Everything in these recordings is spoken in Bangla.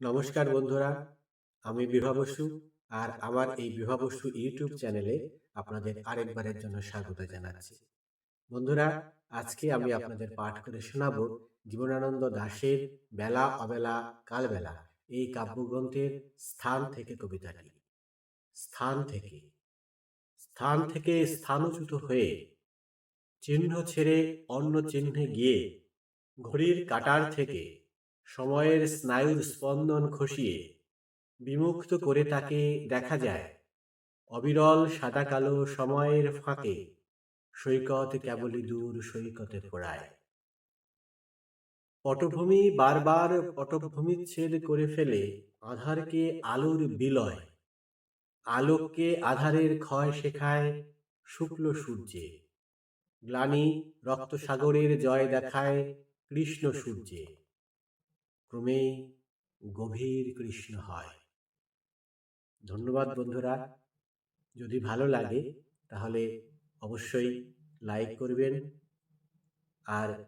নমস্কার বন্ধুরা আমি বিভা বসু আর আমার এই বিভা বসু ইউটিউব চ্যানেলে আপনাদের আরেকবারের জন্য স্বাগত জানাচ্ছি। বন্ধুরা আজকে আমি আপনাদের পাঠ করে শোনাবো জীবনানন্দ দাশের বেলা অবেলা কালবেলা এই কাব্যগ্রন্থের স্থান থেকে কবিতাটি। স্থান থেকে। স্থান থেকে স্থানচ্যুত হয়ে চিহ্ন ছেড়ে অন্য চিহ্নে গিয়ে ঘড়ির কাটার থেকে সময়ের স্নায়ুর স্পন্দন খসিয়ে বিমুক্ত করে তাকে দেখা যায়। অবিরল সাদা কালো সময়ের ফাঁকে সৈকত কেবলই দূর সৈকতে ফোড়ায় পটভূমি বারবার পটভূমি ছেদ করে ফেলে আধারকে আলোর বিলয়। আলোককে আধারের ক্ষয় শেখায় শুক্ল সূর্যে। গ্লানি রক্তসাগরের জয় দেখায় কৃষ্ণ সূর্যে। ক্রমেই গভীর কৃষ্ণ হয়। ধন্যবাদ বন্ধুরা। যদি ভালো লাগে, তাহলে অবশ্যই লাইক করবেন। আর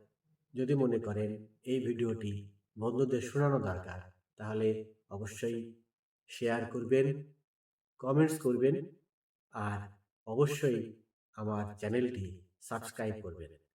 যদি মনে করেন এই ভিডিওটি বন্ধুদের শোনানো দরকার, তাহলে অবশ্যই শেয়ার করবেন, কমেন্টস করবেন, আর অবশ্যই আমার চ্যানেলটি সাবস্ক্রাইব করবেন।